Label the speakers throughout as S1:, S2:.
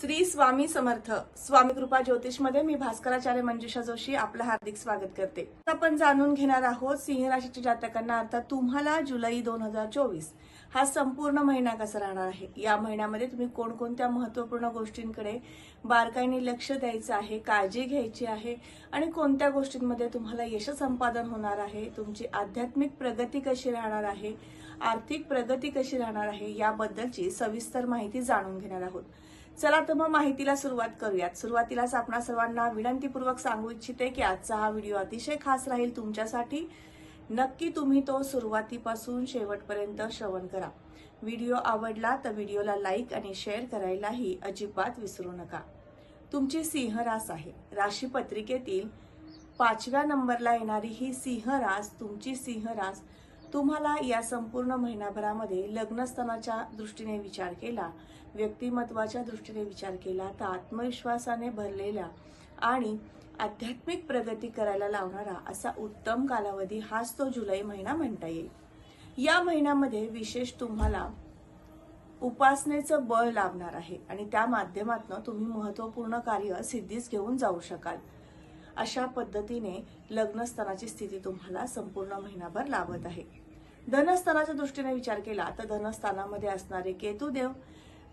S1: श्री स्वामी समर्थ स्वामी कृपा ज्योतिषमध्ये मी भास्कराचार्य मंजुषा जोशी आपलं हार्दिक स्वागत करते. आपण जाणून घेणार आहोत सिंह राशीच्या जातकांना. अर्थात तुम्हाला जुलै दोन हजार चोवीस हा संपूर्ण महिना कसा राहणार आहे? या महिन्यामध्ये तुम्ही कोणकोणत्या महत्त्वपूर्ण गोष्टींकडे बारकाईने लक्ष द्यायचं आहे काळजी घ्यायची आहे आणि कोणत्या गोष्टींमध्ये तुम्हाला यश संपादन होणार आहे? तुमची आध्यात्मिक प्रगती कशी राहणार आहे? आर्थिक प्रगती कशी राहणार आहे? याबद्दलची सविस्तर माहिती जाणून घेणार आहोत. चला तर मग माहितीला सुरुवात करूयात. सुरुवातीलाच आपण सर्वांना विनंतीपूर्वक सांगू इच्छिते की आजचा हा व्हिडिओ अतिशय खास राहील तुमच्यासाठी. नक्की तुम्ही तो सुरुवातीपासून शेवटपर्यंत श्रवण करा. व्हिडिओ आवडला तर व्हिडिओला लाईक आणि शेअर करायलाही अजिबात विसरू नका. तुमची सिंहरास आहे. राशी पत्रिकेतील पाचव्या नंबरला येणारी ही सिंहरास तुमची सिंहरास तुम्हाला या संपूर्ण महिनाभरामध्ये लग्नस्थानाच्या दृष्टीने विचार केला व्यक्तिमत्वाच्या दृष्टीने विचार केला तर आत्मविश्वासाने भरलेला आणि आध्यात्मिक प्रगती करायला लावणारा असा उत्तम कालावधी हाच तो जुलै महिना म्हणता येईल. या महिन्यामध्ये विशेष तुम्हाला उपासनेचं बळ लाभणार आहे आणि त्या माध्यमातून तुम्ही महत्त्वपूर्ण कार्य सिद्धीच घेऊन जाऊ शकाल. अशा पद्धतीने लग्नस्थानाची स्थिती तुम्हाला संपूर्ण महिनाभर लाभत आहे. धनस्थानाच्या दृष्टीने विचार केला तर धनस्थानामध्ये असणारे केतुदेव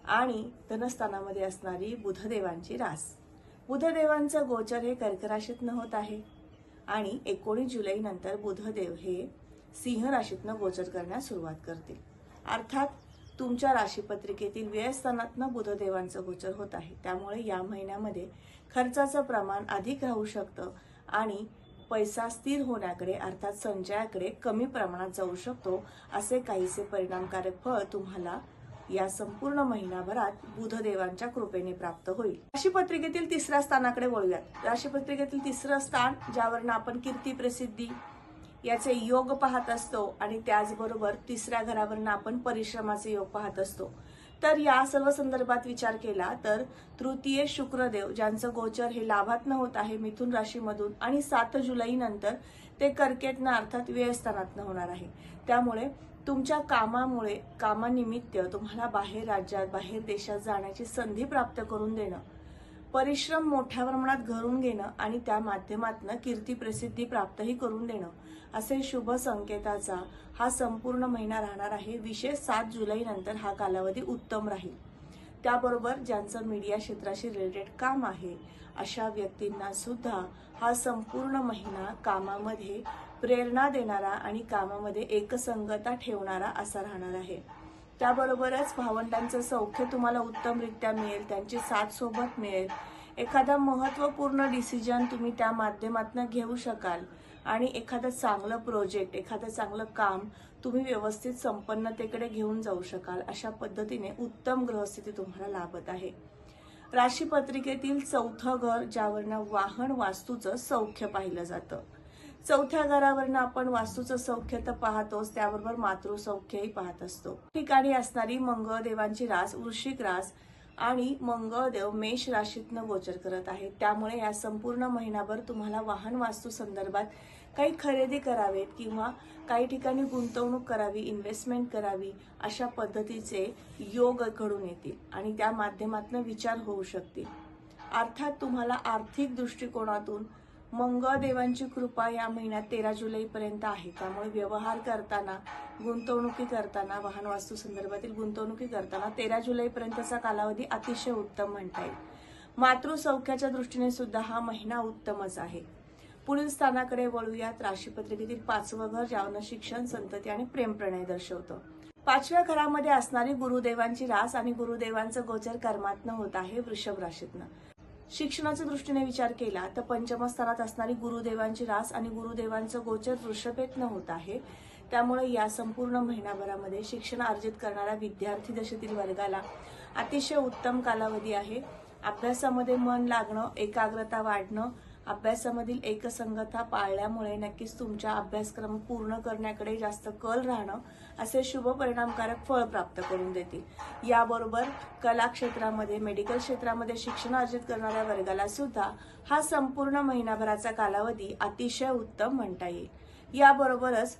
S1: आणि धनस्थानामध्ये असणारी बुधदेवांची रास. बुधदेवांचं गोचर हे कर्कराशीतनं होत आहे आणि एकोणीस जुलै नंतर बुधदेव हे सिंह राशीतनं गोचर करण्यास सुरुवात करतील. अर्थात तुमच्या राशीपत्रिकेतील व्ययस्थानातनं बुधदेवांचं गोचर होत आहे. त्यामुळे या महिन्यामध्ये खर्चाचं प्रमाण अधिक राहू शकतं आणि पैसा स्थिर होण्याकडे अर्थात संचयाकडे कमी प्रमाणात जाऊ शकतो असे काहीसे परिणामकारक फळ तुम्हाला या संपूर्ण महिनाभरात बुधदेवांच्या कृपेने प्राप्त होईल. राशीपत्रिकेतील तिसऱ्या स्थानाकडे वळूयात. राशीपत्रिकेतील तिसरं स्थान ज्यावरनं आपण कीर्ती प्रसिद्धी याचे योग पाहत असतो आणि त्याचबरोबर तिसऱ्या घरावरनं आपण परिश्रमाचे योग पाहत असतो. तर या सर्व संदर्भात विचार केला तर तृतीय शुक्रदेव ज्यांचं गोचर हे लाभातनं होत आहे मिथुन राशीमधून आणि सात जुलै नंतर ते कर्केटनं अर्थात व्ययस्थानातनं होणार आहे. त्यामुळे तुमच्या कामामुळे कामानिमित्त तुम्हाला बाहेर राज्यात बाहेर देशात जाण्याची संधी प्राप्त करून देणं परिश्रम मोठ्या प्रमाणात घरून घेणं आणि त्या माध्यमातून कीर्ती प्रसिद्धी प्राप्तही करून देणं असे शुभ संकेताचा हा संपूर्ण महिना राहणार आहे. विशेष सात जुलै नंतर हा कालावधी उत्तम राहील. त्याबरोबर ज्यांचं मीडिया क्षेत्राशी रिलेटेड काम आहे अशा व्यक्तींना सुद्धा हा संपूर्ण महिना कामामध्ये प्रेरणा देणारा आणि कामामध्ये एकसंगता ठेवणारा असा राहणार आहे. त्याबरोबरच भावंडांचं सौख्य तुम्हाला उत्तमरित्या मिळेल त्यांची साथ सोबत मिळेल. एखादा महत्त्वपूर्ण डिसिजन तुम्ही त्या माध्यमातून घेऊ शकाल. आणि एखादं चांगलं प्रोजेक्ट एखादं चांगलं काम तुम्ही व्यवस्थित संपन्नतेकडे घेऊन जाऊ शकाल अशा पद्धतीने उत्तम ग्रहस्थिती तुम्हाला लाभत आहे. राशीपत्रिकेतील चौथं घर ज्यावरनं वाहन वास्तूचं सौख्य पाहिलं जातं. चौथ्या घरावरनं आपण वास्तूचं सौख्य तर पाहतोच त्याबरोबर मातृसौख्यही पाहत असतो. ठिकाणी असणारी मंगळदेवांची रास वृश्चिक रास आणि मंगळदेव मेष राशीतनं गोचर करत आहे त्यामुळे या संपूर्ण महिनाभर तुम्हाला वाहन वास्तू संदर्भात काही खरेदी करावेत किंवा काही ठिकाणी गुंतवणूक करावी इन्व्हेस्टमेंट करावी अशा पद्धतीचे योग घडून येतील आणि त्या माध्यमातून विचार होऊ शकतील. अर्थात तुम्हाला आर्थिक दृष्टिकोनातून मंगळदेवांची कृपा या महिन्यात तेरा जुलैपर्यंत आहे. त्यामुळे व्यवहार करताना गुंतवणुकी करताना वाहन वास्तू संदर्भातील गुंतवणुकी करताना तेरा जुलैपर्यंतचा कालावधी अतिशय उत्तम म्हणता येईल. मातृसौख्याच्या दृष्टीने सुद्धा हा महिना उत्तमच आहे. पुढील स्थानाकडे वळूयात. राशीपत्रिकेतील पाचवं घर ज्यावरनं शिक्षण संतती आणि प्रेमप्रणय दर्शवतं. पाचव्या घरामध्ये असणारी गुरुदेवांची रास आणि गुरुदेवांचं गोचर कर्मातनं होत आहे वृषभ राशीतनं. शिक्षणाच्या दृष्टीने विचार केला तर पंचमस्थानात असणारी गुरुदेवांची रास आणि गुरुदेवांचं गोचर वृषभेतनं होत आहे. त्यामुळे या संपूर्ण महिनाभरामध्ये शिक्षण अर्जित करणाऱ्या विद्यार्थी दशेतील वर्गाला अतिशय उत्तम कालावधी आहे. अभ्यासामध्ये मन लागणं एकाग्रता वाढणं अभ्यासामधील एकसंगता पाळल्यामुळे नक्कीच तुमच्या अभ्यासक्रम पूर्ण करण्याकडे जास्त कल राहणं असे शुभ परिणामकारक फळ प्राप्त करून देतील. याबरोबर कला क्षेत्रामध्ये मेडिकल क्षेत्रामध्ये शिक्षण अर्जित करणाऱ्या वर्गाला सुद्धा हा संपूर्ण महिनाभराचा कालावधी अतिशय उत्तम म्हणता येईल. याबरोबरच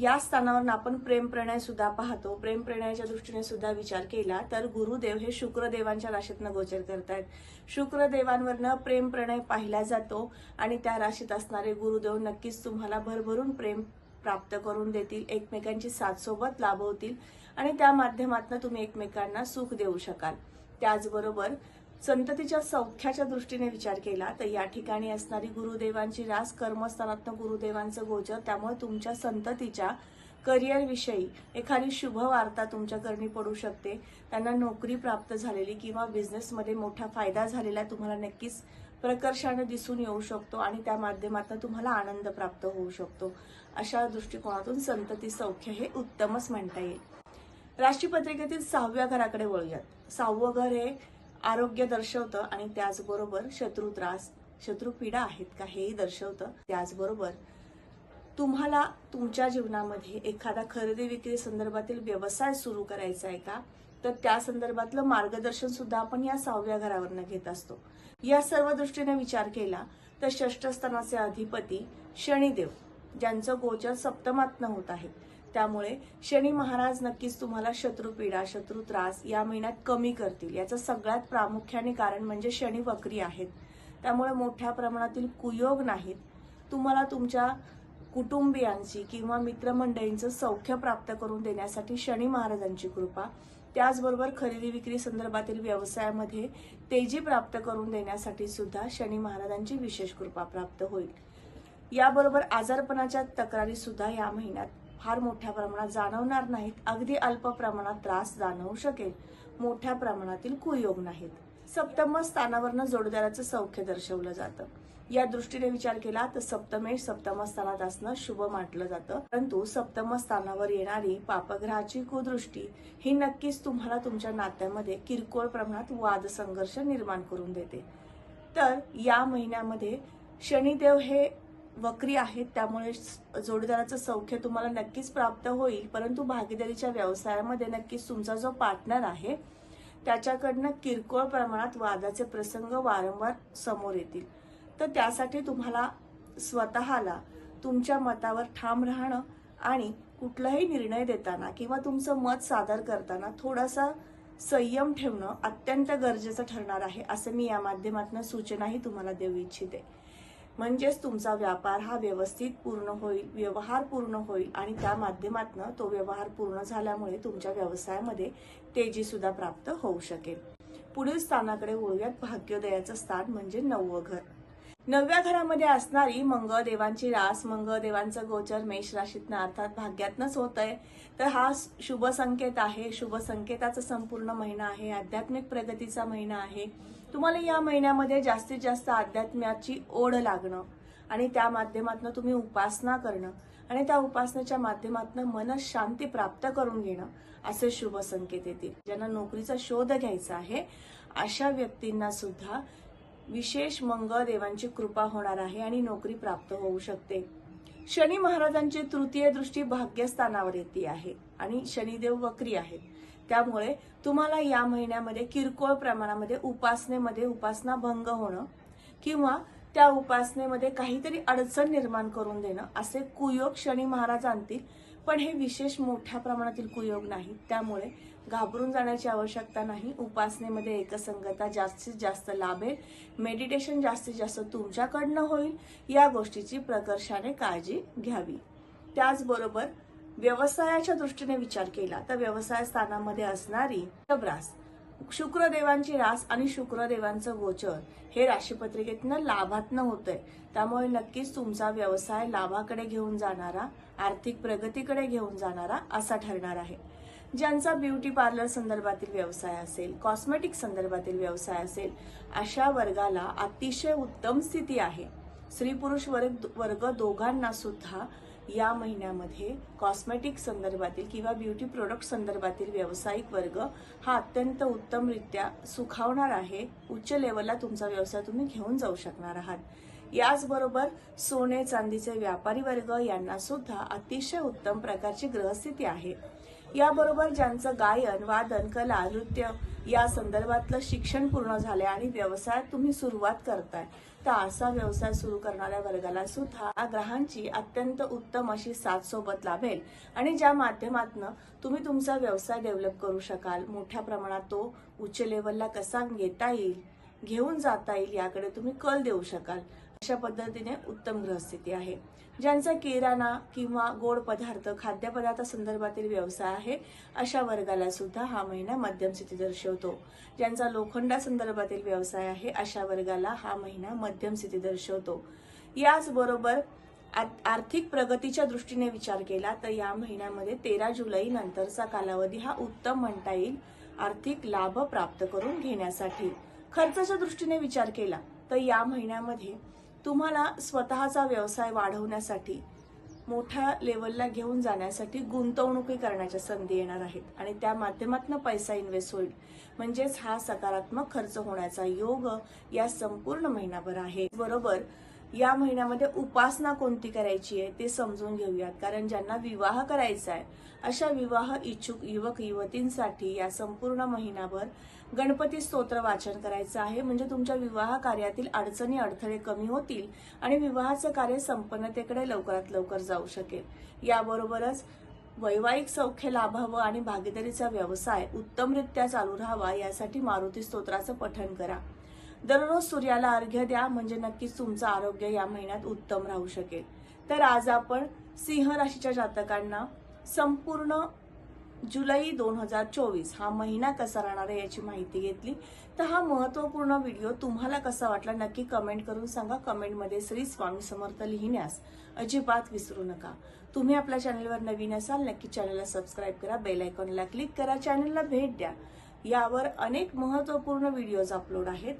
S1: या स्थानावर आपण प्रेम प्रणय सुद्धा पाहतो. प्रेम प्रणयाच्या दृष्टीने सुद्धा विचार केला तर गुरुदेव हे शुक्रदेवांच्या राशीतनं गोचर करतायत. शुक्रदेवांवरनं प्रेम प्रणय पाहिला जातो आणि त्या राशीत असणारे गुरुदेव नक्कीच तुम्हाला भरभरून प्रेम प्राप्त करून देतील एकमेकांची साथ सोबत लाभवतील आणि त्या माध्यमातून तुम्ही एकमेकांना सुख देऊ शकाल. त्याचबरोबर संततीच्या सौख्याच्या दृष्टीने विचार केला तर या ठिकाणी असणारी गुरुदेवांची रास कर्मस्थानातनं गुरुदेवांचं गोचर त्यामुळे तुमच्या संततीच्या करिअरविषयी एखादी शुभ वार्ता तुमच्या करणी पडू शकते. त्यांना नोकरी प्राप्त झालेली किंवा बिझनेसमध्ये मोठा फायदा झालेला तुम्हाला नक्कीच प्रकर्षाने दिसून येऊ शकतो आणि त्या माध्यमातून तुम्हाला आनंद प्राप्त होऊ शकतो. अशा दृष्टिकोनातून संतती सौख्य हे उत्तमच म्हणता येईल. राशीपत्रिकेतील सहाव्या घराकडे वळूयात. सहावं घर हे आरोग्य दर्शवतं आणि त्याचबरोबर शत्रू त्रास शत्रू पीडा आहेत का हेही दर्शवतं. त्याचबरोबर तुम्हाला तुमच्या जीवनामध्ये एखादा खरेदी विक्री संदर्भातील व्यवसाय सुरू करायचा आहे का? तर त्या संदर्भातलं मार्गदर्शन सुद्धा आपण या सहाव्या घरावरनं घेत असतो. या सर्व दृष्टीने विचार केला तर षष्ठस्थानाचे अधिपती शनिदेव ज्यांचं गोचर सप्तमातनं होत आहे. त्यामुळे शनी महाराज नक्कीच तुम्हाला शत्रुपीडा शत्रू त्रास या महिन्यात कमी करतील. याचं सगळ्यात प्रामुख्याने कारण म्हणजे शनी वक्री आहेत. त्यामुळे मोठ्या प्रमाणातील कुयोग नाहीत. तुम्हाला तुमच्या कुटुंबियांची किंवा मित्रमंडळींचं सौख्य प्राप्त करून देण्यासाठी शनी महाराजांची कृपा. त्याचबरोबर खरेदी विक्री संदर्भातील व्यवसायामध्ये तेजी प्राप्त करून देण्यासाठी सुद्धा शनी महाराजांची विशेष कृपा प्राप्त होईल. याबरोबर आजारपणाच्या तक्रारी सुद्धा या महिन्यात फार मोठ्या प्रमाणात जाणवणार नाहीत अगदी अल्प प्रमाणात त्रास जाणवू शकेल. मोठ्या प्रमाणातील कुयोग नाहीत. सप्तम स्थानावरनं जोडदाराचं सौख्य दर्शवलं जातं. या दृष्टीने विचार केला तर सप्तमेश सप्तम स्थानात असणं शुभ मानलं जातं. परंतु सप्तम स्थानावर येणारी पापग्रहाची कुदृष्टी ही नक्कीच तुम्हाला तुमच्या नात्यामध्ये किरकोळ प्रमाणात वाद संघर्ष निर्माण करून देते. तर या महिन्यामध्ये शनिदेव हे वक्री आहेत त्यामुळे जोडीदाराचं सौख्य तुम्हाला नक्कीच प्राप्त होईल. परंतु भागीदारीच्या व्यवसायामध्ये नक्कीच तुमचा जो पार्टनर आहे त्याच्याकडनं किरकोळ प्रमाणात वादाचे प्रसंग वारंवार समोर येतील. तर त्यासाठी तुम्हाला स्वतःला तुमच्या मतावर ठाम राहणं आणि कुठलाही निर्णय देताना किंवा तुमचं मत सादर करताना थोडासा संयम ठेवणं अत्यंत गरजेचं ठरणार आहे असं मी या माध्यमातून सूचनाही तुम्हाला देऊ इच्छिते. म्हणजेच तुमचा व्यापार हा व्यवस्थित पूर्ण होईल व्यवहार पूर्ण होईल आणि त्या माध्यमातून तो व्यवहार पूर्ण झाल्यामुळे तुमच्या व्यवसायामध्ये तेजीसुद्धा प्राप्त होऊ शकेल. पुढील स्थानाकडे वळूयात. भाग्योदयाचं स्थान म्हणजे नववं घर. नवव्या घरामध्ये असणारी मंगळदेवांची रास मंगळदेवांचं गोचर मेष राशीतनं अर्थात भाग्यातनंच होत आहे तर हा शुभ संकेत आहे. शुभ संकेताचा संपूर्ण महिना आहे. आध्यात्मिक प्रगतीचा महिना आहे. तुम्हाला या महिन्यामध्ये जास्तीत जास्त अध्यात्माची ओढ लागणं आणि त्या माध्यमातून तुम्ही उपासना करणं आणि त्या उपासनेच्या माध्यमातून मनशांती प्राप्त करून घेणं असे शुभ संकेत येतील. ज्यांना नोकरीचा शोध घ्यायचा आहे अशा व्यक्तींना सुद्धा विशेष मंगळ देवांची कृपा होणार आहे आणि नोकरी प्राप्त होऊ शकते. शनी महाराजांची तृतीय दृष्टी भाग्यस्थानावर येते आहे आणि शनिदेव वक्री आहेत. त्यामुळे तुम्हाला या महिन्यामध्ये किरकोळ प्रमाणामध्ये उपासनेमध्ये उपासना भंग होणं किंवा त्या उपासनेमध्ये काहीतरी अडचण निर्माण करून देणं असे कुयोग शनी महाराज आणतील पण हे विशेष मोठ्या प्रमाणातील कुयोग नाही. त्यामुळे घाबरून जाण्याची आवश्यकता नाही. उपासनेमध्ये एकसंगता जास्तीत जास्त लाभेल. मेडिटेशन जास्तीत जास्त तुमच्याकडनं होईल. या गोष्टीची प्रकर्षाने काळजी घ्यावी. त्याचबरोबर व्यवसायाच्या दृष्टीने विचार केला तर व्यवसाय स्थानामध्ये असणारी तब्रास शुक्रदेवांची रास आणि शुक्रदेवांचं गोचर हे राशीपत्रिकेतनं लाभातनं होतंय. त्यामुळे नक्कीच तुमचा व्यवसाय लाभाकडे घेऊन जाणारा आर्थिक प्रगतीकडे घेऊन जाणारा असा ठरणार आहे. ज्यांचा ब्युटी पार्लर संदर्भातील व्यवसाय असेल कॉस्मेटिक संदर्भातील व्यवसाय असेल अशा वर्गाला अतिशय उत्तम स्थिती आहे. स्त्री पुरुष वर्ग वर्ग दोघांना सुद्धा या महिन्यामध्ये कॉस्मेटिक संदर्भातील किंवा ब्युटी प्रोडक्ट संदर्भातील व्यावसायिक वर्ग हा अत्यंत उत्तमरित्या सुखावणार आहे. उच्च लेवलला तुमचा व्यवसाय तुम्ही घेऊन जाऊ शकणार आहात. याचबरोबर सोने चांदीचे व्यापारी वर्ग यांना सुद्धा अतिशय उत्तम प्रकारची ग्रहस्थिती आहे. याबरोबर ज्यांचं गायन वादन कला नृत्य या संदर्भातलं शिक्षण पूर्ण झालंय आणि व्यवसायात तुम्ही सुरुवात करताय. तर असा व्यवसाय सुरू करणाऱ्या वर्गाला सुद्धा ग्रहांची अत्यंत उत्तम अशी साथ सोबत लाभेल. आणि ज्या माध्यमातून तुम्ही तुमचा व्यवसाय डेव्हलप करू शकाल मोठ्या प्रमाणात तो उच्च लेवलला कसा घेता येईल घेऊन जाता येईल याकडे तुम्ही कल देऊ शकाल. अशा पद्धतीने उत्तम ग्रहस्थिती आहे. ज्यांचा किराणा किंवा गोड पदार्थ खाद्यपदार्थ संदर्भातील व्यवसाय आहे अशा वर्गाला सुद्धा हा महिना मध्यम स्थिती दर्शवतो. ज्यांचा लोखंडा संदर्भातील व्यवसाय आहे अशा वर्गाला हा महिना मध्यम स्थिती दर्शवतो. याचबरोबर आर्थिक प्रगतीच्या दृष्टीने विचार केला तर या महिन्यामध्ये तेरा जुलै नंतरचा कालावधी हा उत्तम म्हणता येईल आर्थिक लाभ प्राप्त करून घेण्यासाठी. खर्चाच्या दृष्टीने विचार केला तर या महिन्यामध्ये तुम्हाला स्वतःचा व्यवसाय वाढवण्यासाठी मोठ्या लेवलला घेऊन जाण्यासाठी गुंतवणुकी करण्याच्या संधी येणार आहेत. आणि त्या माध्यमातून पैसा इन्व्हेस्ट होईल. म्हणजेच हा सकारात्मक खर्च होण्याचा योग या संपूर्ण महिनाभर आहे. बरोबर या महिन्यामध्ये उपासना कोणती करायची आहे ते समजून घेऊयात. कारण ज्यांना विवाह करायचा आहे अशा विवाह इच्छुक युवक युवतींसाठी या संपूर्ण महिनाभर गणपती स्तोत्र वाचन करायचं आहे. म्हणजे तुमच्या विवाह कार्यातील अडचणी अडथळे कमी होतील आणि विवाहाचं कार्य संपन्नतेकडे लवकरात लवकर जाऊ शकेल. याबरोबरच वैवाहिक सौख्य लाभावं आणि भागीदारीचा व्यवसाय उत्तमरित्या चालू राहावा यासाठी मारुती स्तोत्राचं पठण करा. दररोज सूर्याला अर्घ्य द्या म्हणजे नक्कीच तुमचं आरोग्य या महिन्यात उत्तम राहू शकेल. तर आज आपण सिंह राशीच्या जातकांना संपूर्ण जुलै दोन हजार चोवीस. हा महिना कसा राहणार आहे याची माहिती घेतली. तर हा महत्त्वपूर्ण व्हिडिओ तुम्हाला कसा वाटला नक्की कमेंट करून सांगा. कमेंटमध्ये श्री स्वामी समर्थ लिहिण्यास अजिबात विसरू नका. तुम्ही आपल्या चॅनलवर नवीन असाल नक्की चॅनलला सबस्क्राईब करा बेल आयकॉनला क्लिक करा चॅनलला भेट द्या. यावर अनेक महत्त्वपूर्ण व्हिडिओज अपलोड आहेत.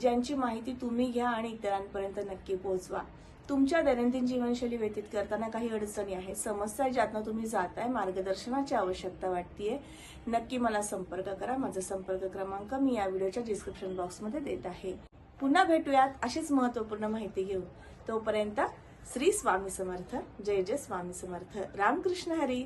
S1: ज्यांची माहिती तुम्ही घ्या आणि इतरांपर्यंत नक्की पोहोचवा. तुमच्या दैनंदिन जीवनशैली व्यतीत करताना काही अडचणी आहेत समस्या आहे ज्यातनं तुम्ही जाताय मार्गदर्शनाची आवश्यकता वाटतीये नक्की मला संपर्क करा. माझा संपर्क क्रमांक मी या व्हिडिओच्या डिस्क्रिप्शन बॉक्समध्ये देत आहे. पुन्हा भेटूयात अशीच महत्त्वपूर्ण माहिती घेऊन. तोपर्यंत श्री स्वामी समर्थ. जय जय स्वामी समर्थ. रामकृष्ण हरी.